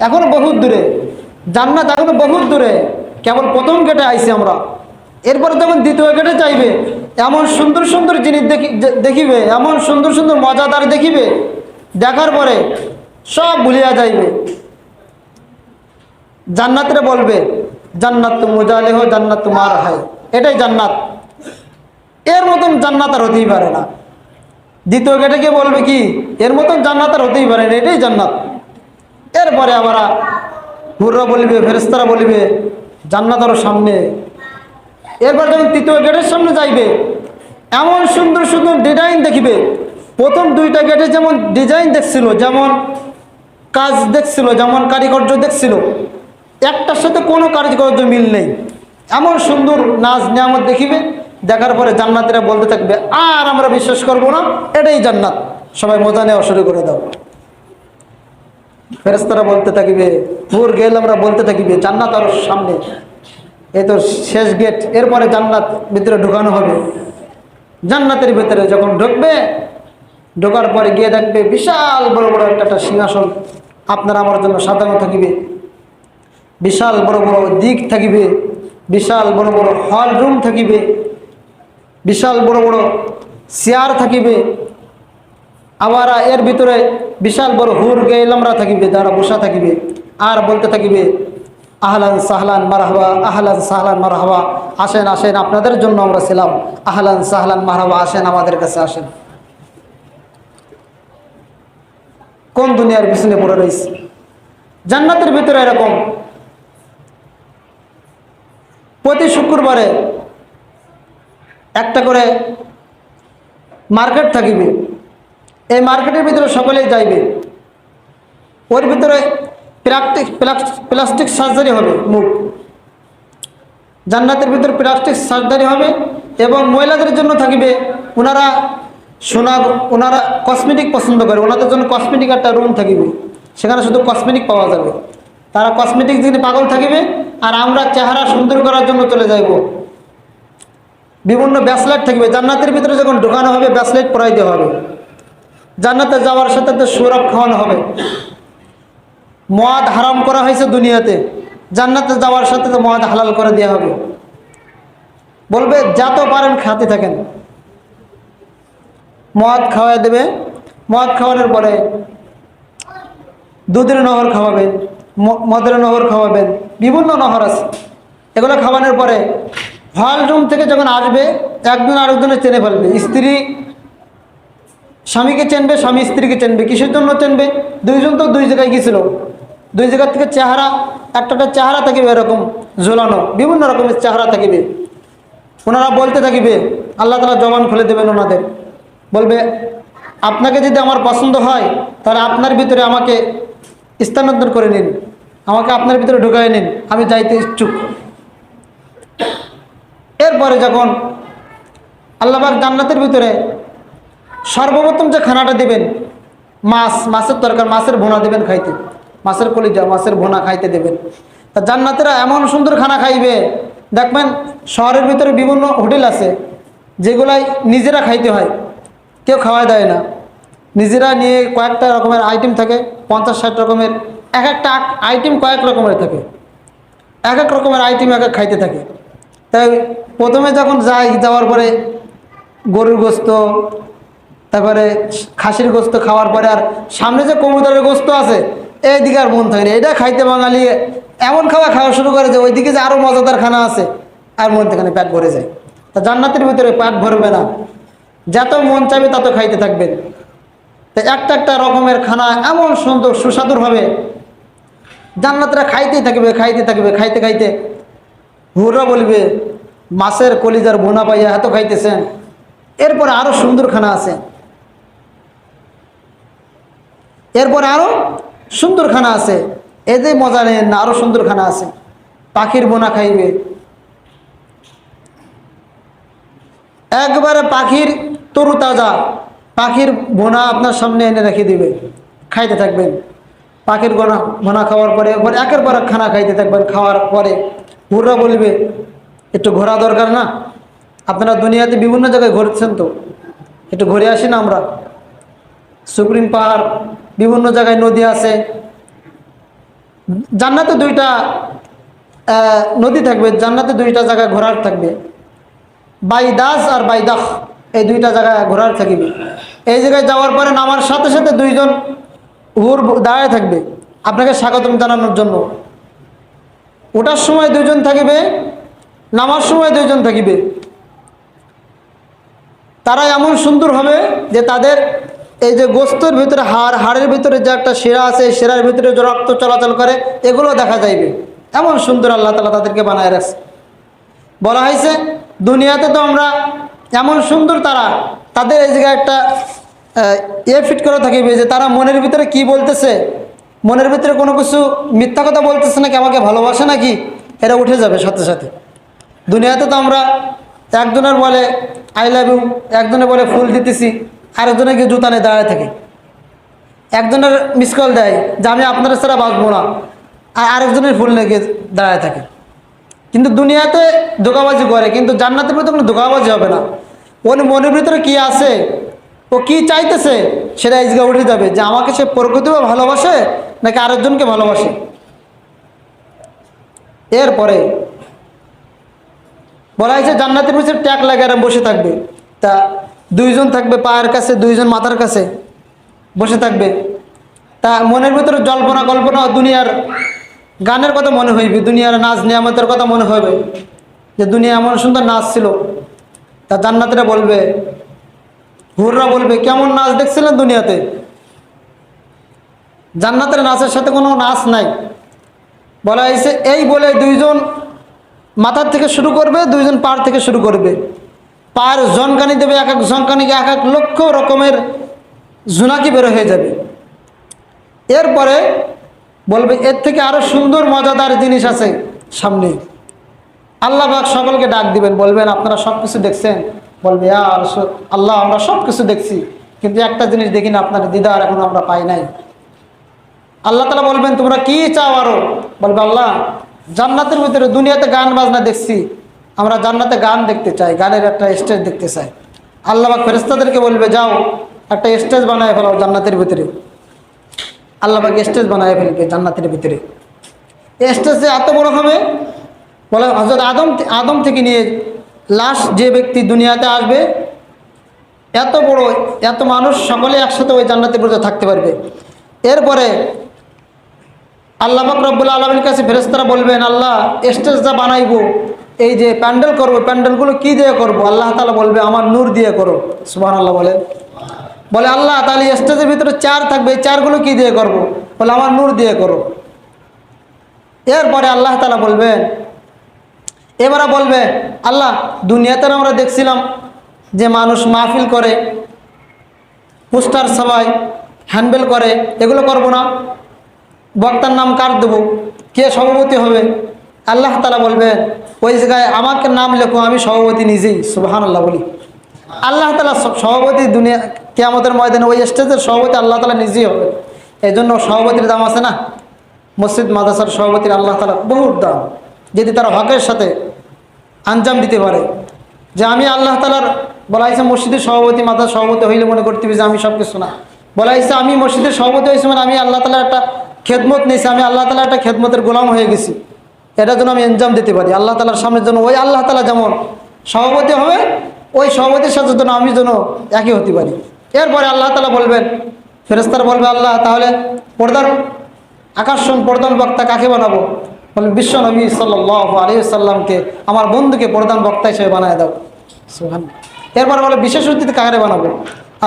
এখনও বহুত দূরে। জান্নাত এখনও বহুত দূরে। কেবল প্রথম গেটে আইছি আমরা। এরপরে যখন দ্বিতীয় গেটে চাইবে এমন সুন্দর সুন্দর জিনিস দেখি দেখিবে, এমন সুন্দর সুন্দর মজাদার দেখিবে, দেখার পরে সব ভুলিয়া যাইবে। জান্নাতরে বলবে, জান্নাত তো মোজালে হো জান্নাত তোমার হয়। এটাই জান্নাত। এর মতন জান্নাত আর হতেই পারে না। দ্বিতীয় গেটে গিয়ে বলবে কি, এর মতন জান্নাত আর হতেই পারে না। এটাই জান্নাত। এরপরে আমরা হুররা বলিবে ফেরেস্তারা বলিবে জান্নাত আরও সামনে, এরপর যখন তৃতীয় গেটের সামনে যাইবে, এমন সুন্দর সুন্দর ডিজাইন দেখিবে। প্রথম দুইটা গেটে যেমন ডিজাইন দেখছিল, যেমন কাজ দেখছিল, যেমন কারিগর্য দেখছিল, একটার সাথে কোনো কারিগর্য মিল নেই। এমন সুন্দর নাচ নিয়ামত দেখিবে, দেখার পরে জান্নাতিরা বলতে থাকবে, আর আমরা বিশ্বাস করব না, এটাই জান্নাত। সবাই মজা নেওয়া শুরু করে দাও। ফেরেস্তারা বলতে থাকিবে, ভোর গেল আমরা বলতে থাকিবে, জান্নাত আরও সামনে। এ তো শেষ গেট এরপরে জান্নাত ভিতরে ঢুকানো হবে। জান্নাতের ভিতরে যখন ঢুকবে, ঢোকার পরে গিয়ে দেখবে বিশাল বড় বড় একটা একটা সিংহাসন আপনার আমার জন্য সাজানো থাকিবে। বিশাল বড় বড় দিক থাকিবে, বিশাল বড় বড় হল রুম থাকিবে, বিশাল বড় বড় চেয়ার থাকিবে আবার এর ভিতরে বিশাল বড় হুর গেলামরা থাকিবে, যারা বসা থাকিবে, আর বলতে থাকিবে, আহলান সাহলান মারহাবা, আহলান সাহলান মারহাবা, আসেন আসেন, আপনাদের জন্য আমরা ছিলাম। আহলান সাহলান মারহাবা, আসেন, আমাদের কাছে আসেন। কোন দুনিয়ার পিছনে পড়ে রয়েছে জান্নাতের ভিতরে এরকম। প্রতি শুক্রবারে একটা করে মার্কেট থাকিবে। এই মার্কেটের ভিতরে সকলেই যাইবে। ওর ভিতরে প্লাস্টিক প্লাস্টিক সার্জারি হবে মুখ। জান্নাতের ভিতরে প্লাস্টিক সার্জারি হবে এবং মহিলাদের জন্য থাকিবে ওনারা সোনা, ওনারা কসমেটিক পছন্দ করে, ওনাদের জন্য কসমেটিক একটা রুম থাকিবে। সেখানে শুধু কসমেটিক পাওয়া যাবে। তারা কসমেটিক দিকে পাগল থাকিবে আর আমরা চেহারা সুন্দর করার জন্য চলে যাইব। বিভিন্ন ব্যাসলাইট থাকবে। জান্নাতের ভিতরে যখন ঢোকানো হবে ব্যাসলাইট পরাই দেওয়া হবে। জান্নাতে যাওয়ার সাথে তো সৌরভ খাওয়ানো হবে। মদ হারাম করা হয়েছে দুনিয়াতে। জান্নাতে যাওয়ার সাথে তো মদ হালাল করে দেওয়া হবে। বলবে যত পারেন খাতে থাকেন। মদ খাওয়াই দেবে। মদ খাওয়ানোর পরে দুধের নহর খাওয়াবেন মদের নহর খাওয়াবেন, বিভিন্ন নহর আছে। এগুলো খাওয়ানোর পরে হল রুম থেকে যখন আসবে, একজন আরেকজনে চেনে ফেলবে। স্ত্রী স্বামীকে চেনবে, স্বামী স্ত্রীকে চেনবে, কিসের জন্য চেনবে? দুইজন তো দুই জায়গায় গিয়েছিল দুই জায়গার থেকে চেহারা একটা একটা চেহারা থাকিবে এরকম, ঝোলানো, বিভিন্ন রকমের চেহারা থাকিবে। ওনারা বলতে থাকিবে, আল্লাহ তালা জবান খুলে দেবেন ওনাদের। বলবে, আপনাকে যদি আমার পছন্দ হয়, তাহলে আপনার ভিতরে আমাকে স্থানান্তর করে নিন। আমাকে আপনার ভিতরে ঢুকাই নিন। আমি যাইতে ইচ্ছুক। এরপরে যখন আল্লাহবাক জান্নাতের ভিতরে সর্বপ্রথম যে খানাটা দেবেন, মাছ, মাছের তরকার, মাছের ভোনা দেবেন খাইতে। মাছের কলিজা, মাছের ভোনা খাইতে দেবেন। তা জান্নাতেরা এমন সুন্দর খানা খাইবে, দেখবেন শহরের ভিতরে বিভিন্ন হোটেল আছে, যেগুলাই নিজেরা খাইতে হয়, কেউ খাওয়া দেয় না। নিজেরা নিয়ে কয়েকটা রকমের আইটেম থাকে, পঞ্চাশ ষাট রকমের, এক একটা আইটেম কয়েক রকমের থাকে। এক এক রকমের আইটেম এক এক খাইতে থাকে। তাই প্রথমে যখন যাই, যাওয়ার পরে গরুর গোস্ত তারপরে খাসির গোস্ত খাওয়ার পরে আর সামনে যে কবুতরের গোস্ত আছে, এইদিকে আর মন থাকে না। এটা খাইতে বাঙালি এমন খাওয়া খাওয়া শুরু করে যে ওইদিকে যে আরও মজাদার খানা আছে, আর মন থেকে পেট ভরে যায়। তা জান্নাতের ভিতরে পেট ভরবে না। যত মন চাইবে তত খাইতে থাকবেন। তো একটা একটা রকমের খানা এমন সুন্দর সুস্বাদুর হবে জান্নাতরা খাইতেই থাকবে, খাইতে থাকবে, খাইতে খাইতে হুররা বলবে, মাছের কলিজার বোনা পাইয়া এত খাইতেছেন? এরপরে আরও সুন্দর খানা আছে। এরপরে আরও সুন্দর খানা আছে এদের মজা নেন না, আরও সুন্দর খানা আছে। পাখির বোনা খাইবে। একবারে পাখির তরু তাজা পাখির বোনা আপনার সামনে এনে রেখে দিবে। খাইতে থাকবেন। পাখির গোনা ভোনা খাওয়ার পরে এবার একের পর খানা খাইতে থাকবেন। খাওয়ার পরে হুররা বলবে, একটু ঘোরা দরকার না। আপনারা দুনিয়াতে বিভিন্ন জায়গায় ঘুরছেন তো। একটু ঘুরে আসি না আমরা? সুপ্রিম পাহাড় বিভিন্ন জায়গায় নদী আছে। জান্নাতে দুইটা নদী থাকবে, জান্নাতে দুইটা জায়গায় ঘোরার থাকবে। বাইদাস আর বাইদাহ, এই দুইটা জায়গায় ঘোরার থাকবে। এই জায়গায় যাওয়ার পরে নামার সাথে সাথে দুইজন হুর দাঁড়ায় থাকবে। আপনাকে স্বাগতম জানানোর জন্য। ওটার সময় দুইজন থাকিবে, নামার সময় দুইজন থাকিবে। তারা এমন সুন্দর হবে যে তাদের এই যে গোস্তর ভিতরে হাড়, হাড়ের ভিতরে যে একটা শিরা আছে শিরার ভিতরে যে রক্ত চলাচল করে, এগুলো দেখা যাইবে। এমন সুন্দর আল্লাহ তালা তাদেরকে বানায় রাখছে। বলা হয়েছে, দুনিয়াতে তো আমরা এমন সুন্দর তারা, তাদের এই জায়গায় একটা ইয়ে ফিট করে থাকিবে যে তারা মনের ভিতরে কি বলতেছে, মনের ভিতরে কোনো কিছু মিথ্যা কথা বলতেছে নাকি, আমাকে ভালোবাসে নাকি, এরা উঠে যাবে সাথে সাথে। দুনিয়াতে তো আমরা একজনের বলে আই লাভ ইউ একজনে বলে, ফুল দিতেছি আরেকজনে গিয়ে জুতা নিয়ে দাঁড়ায় থাকে। একজনের মিস কল দেয় যে আমি আপনার ছাড়া বাঁচবো না। আর আরেকজনের ফুল নিয়ে দাঁড়ায় থাকে। কিন্তু দুনিয়াতে ধোকাবাজি করে, কিন্তু জান্নাতের ভিতরে কোনো ধোকাবাজি হবে না। ওর মনের ভিতরে কী আছে, ও কি চাইতেছে, সেটা এই জায়গায় উঠে যাবে যে আমাকে সে প্রকৃতিও ভালোবাসে নাকি আরেকজনকে ভালোবাসে। এরপরে বলা হয়েছে, জান্নাতের ভিতরে ট্যাগ লাগারে বসে থাকবে। তা দুইজন থাকবে পায়ের কাছে, দুইজন মাথার কাছে বসে থাকবে। তা মনের ভিতরে জল্পনা, কল্পনা দুনিয়ার গানের কথা মনে হইবে, দুনিয়ার নাচ, নিয়ামতের কথা মনে হবে যে দুনিয়া এমন সুন্দর নাচ ছিল, তা জান্নাতিরা বলবে, হুররা বলবে, কেমন নাচ দেখছিলেন দুনিয়াতে? জান্নাতের নাচের সাথে কোনো নাচ নাই। বলা হয়েছে, এই বলে দুইজন মাথার থেকে শুরু করবে, দুইজন পার থেকে শুরু করবে। পার জনকানি দেবে, এক এক জনকানিকে এক এক লক্ষ রকমের জোনাকি বেরো হয়ে যাবে। এরপরে বলবে, এর থেকে আরও সুন্দর, মজাদার জিনিস আছে সামনে। আল্লাহ পাক সকলকে ডাক দিবেন, বলবেন, আপনারা সব কিছু দেখছেন? বলবে আর আল্লাহ, আমরা সব কিছু দেখছি, কিন্তু একটা জিনিস দেখি না, আপনার দিদার এখন আমরা পাই নাই। আল্লাহ তালা বলবেন, তোমরা কি চাও আরও? বলবে, আল্লাহ, জান্নাতের ভিতরে দুনিয়াতে গান বাজনা দেখছি আমরা জান্নাতে গান দেখতে চাই, গানের একটা স্টেজ দেখতে চাই। আল্লাহ ফেরেস্তাদেরকে বলবে, যাও, একটা স্টেজ বানায় ফেলাও জান্নাতের ভিতরে। আল্লাহ পাক স্টেজ বানায় ফেলবে জান্নাতের ভিতরে। স্টেজে এত বড় হবে? বলে হজরত আদম আদম থেকে নিয়ে লাস্ট যে ব্যক্তি দুনিয়াতে আসবে, এত বড়, এত মানুষ সকলে একসাথে ওই জান্নাতের ভিতরে থাকতে পারবে। এরপরে আল্লাহ রব্বুল আলমীর কাছে ফেরেস্তারা বলবেন, আল্লাহ স্টেজ যা বানাইবো এই যে প্যান্ডেল করব, প্যান্ডেলগুলো কি দিয়ে করব? আল্লাহ তালা বলবে, আমার নূর দিয়ে করো। সুবাহ আল্লাহ বলেন বলে, আল্লাহ তাহলে স্টেজের ভিতরে চার থাকবে, এই চারগুলো কি দিয়ে করব? বলে, আমার নূর দিয়ে করো। এরপরে আল্লাহ তালা বলবেন এবারে বলবে, আল্লাহ, দুনিয়াতে আমরা দেখছিলাম যে মানুষ মাহফিল করে, পোস্টার সবাই, হ্যান্ডবেল করে, এগুলো করব না। বক্তার নাম কার দেবো? কে সভাপতি হবে? আল্লাহ তালা বলবে, ওই জায়গায় আমাকে নাম লেখো, আমি সভাপতি নিজেই। সুবাহান আল্লাহ বলি। আল্লাহ তালা সভাপতি দুনিয়া, কেয়ামতের ময়দানে ওই স্টেজের সভাপতি আল্লাহ তালা নিজেই হবে। এই জন্য সভাপতির দাম আছে না? মসজিদ, মাদ্রাসার সভাপতির আল্লাহ তালা বহুত দাম। যদি তারা হকের সাথে আঞ্জাম দিতে পারে, যে আমি আল্লাহ তালার বলা হয়েছে মসজিদের সভাপতি, মাদ্রাসার সভাপতি হইলে মনে করতে যে আমি সব কিছু না। বলা হয়েছে আমি মসজিদের সভাপতি হয়েছি মানে আমি আল্লাহ তালার একটা খেদমত নিয়েছি, আমি আল্লাহ তালা একটা খেদমতের গোলাম হয়ে গেছি। এটার জন্য আমি এনজাম দিতে পারি। আল্লাহ তালার সামনের জন্য ওই আল্লাহ তালা যেমন সভাপতি হবে, ওই সভাপতির সাথে যেন আমি যেন একই হতে পারি। এরপরে আল্লাহ তালা বলবেন ফেরেস্তার বলবে, আল্লাহ, তাহলে পর্দার আকর্ষণ, প্রধান বক্তা কাকে বানাবো? বলে বিশ্ব নবী সাল্লাহ আলী সাল্লামকে আমার বন্ধুকে প্রধান বক্তা হিসেবে বানায় দাও। সুহান এরপর বলে, বিশেষ অতিথি কাকে বানাবো?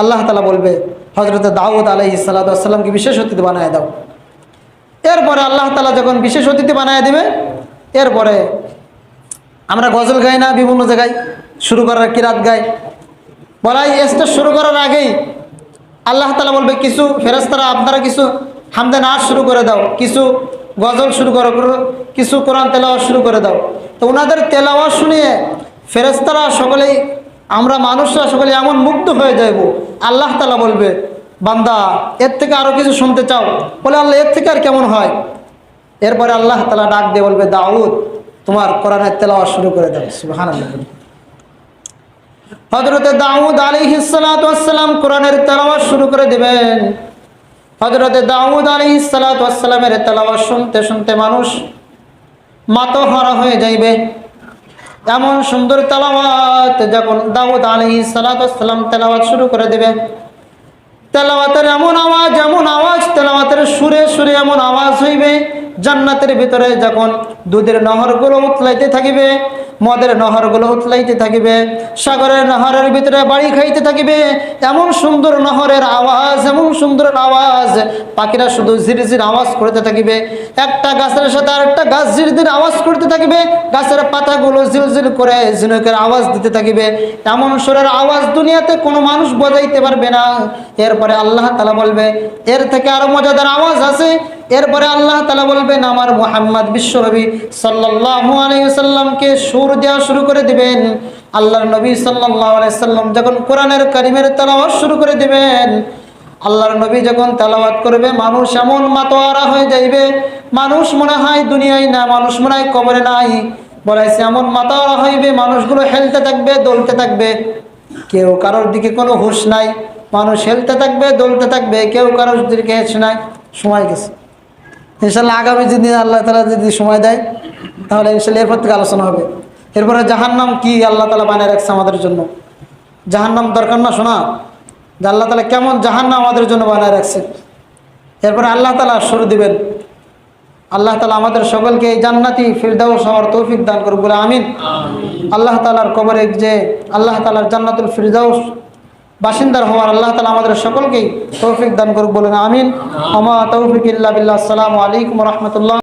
আল্লাহ তালা বলবে হজরত দাউদ আলহি সাল্লামকে বিশেষ অতিথি বানায় দাও। এরপরে আল্লাহ তালা যখন বিশেষ অতিথি বানায় দিবে এরপরে আমরা গজল গাই না, বিভিন্ন জায়গায় শুরু করার কিরাত গাই। বলা এই স্টেজ শুরু করার আগেই আল্লাহ তালা বলবে, কিছু ফেরেস্তারা আপনারা কিছু হামদে নাচ শুরু করে দাও, কিছু গজল শুরু করো, কিছু কোরআন তেলাওয়াত শুরু করে দাও। তো ওনাদের তেলাওয়াত শুনিয়ে ফেরেস্তারা সকলেই, আমরা মানুষরা সকলে এমন মুগ্ধ হয়ে যাইব। আল্লাহ তালা বলবে, বান্দা, এর থেকে আরও কিছু শুনতে চাও? বলে, আল্লাহ, এর থেকে আর কেমন হয়? এরপরে আল্লাহ তালা ডাক দিয়ে বলবে, দাউদ, তোমার কোরআনের তেলাওয়াত শুরু করে দাও। সুহান হজরতে দাউদ আলী হিসালাম কোরআনের তেলাওয়াত শুরু করে দেবেন। হজরত দাউদ আলী সালাতামের তেলাওয়াত শুনতে শুনতে মানুষ মাতোহারা হয়ে যাইবে। এমন সুন্দর তেলাওয়াত যখন দাউদ আলী সালাতাম তেলাওয়াত শুরু করে দেবে। তেলাওয়াতের এমন আওয়াজ এমন আওয়াজ, তেলাওয়াতের সুরে সুরে এমন আওয়াজ হইবে। জান্নাতের ভিতরে যখন দুধের নহরগুলো উতলাইতে থাকিবে, মদের নহরগুলো উতলাইতে থাকিবে, সাগরের নহরের ভিতরে বাড়ি খাইতে থাকিবে, এমন সুন্দর নহরের আওয়াজ, এমন সুন্দর আওয়াজ, পাখিরা শুধু ঝিরঝির আওয়াজ করতে থাকিবে, একটা গাছের সাথে আরেকটা গাছ ঝিরঝির আওয়াজ করতে থাকিবে, গাছের পাতাগুলো ঝিলঝিল করে ঝিনুকের আওয়াজ দিতে থাকিবে, এমন সুরের আওয়াজ দুনিয়াতে কোনো মানুষ বজাইতে পারবে না। এরপরে আল্লাহ তালা বলবে, এর থেকে আরও মজাদার আওয়াজ আছে এরপরে আল্লাহ তালা বলবেন, আমার মোহাম্মদ বিশ্বনবী সাল্লাল্লাহু আলাইহি সাল্লামকে সুর দেওয়া শুরু করে দিবেন। আল্লাহর নবী সাল্লাল্লাহু আলাইহি সাল্লাম যখন কোরআনের কারিমের তালাওয়াত শুরু করে দিবেন, আল্লাহর নবী যখন তেলাওয়াত করবে, মানুষ এমন মাতোয়ারা হয়ে যাইবে, মানুষ মনে হয় দুনিয়ায় না, মানুষ মনে হয় কবরে নাই। বলাইছে, এমন মাতোয়ারা হইবে, মানুষগুলো হেলতে থাকবে, দলতে থাকবে। কেউ কারোর দিকে কোনো হুশ নাই, মানুষ হেলতে থাকবে, দলতে থাকবে, কেউ কারোর দিকে হেস নাই। সময় গেছে। ইনশাল্লাহ আগামী যদি আল্লাহ তালা যদি সময় দেয় তাহলে ইনশাল্লাহ এরপর থেকে আলোচনা হবে। এরপরে জাহান্নাম কি আল্লাহ তালা বানিয়ে রাখছে আমাদের জন্য? জাহান্নাম দরকার না শোনা? যে আল্লাহ তালা কেমন জাহান্নাম আমাদের জন্য বানিয়ে রাখছে? এরপরে আল্লাহ তালা শুরু দিবেন। আল্লাহ তালা আমাদের সকলকে এই জান্নাতি ফিরদাউস হওয়ার তৌফিক দান করুক বলে আমিন। আল্লাহ তালার কবরে যে আল্লাহ তালার জান্নাতুল ফিরদাউস বাসিন্দার হওয়ার আল্লাহ তালা আমাদের সকলকেই তৌফিক দান করুক বলুন আমিন। আমা তৌফিক ইল্লা বিল্লাহ। আসসালামু আলাইকুম রহমতুল্লাহ।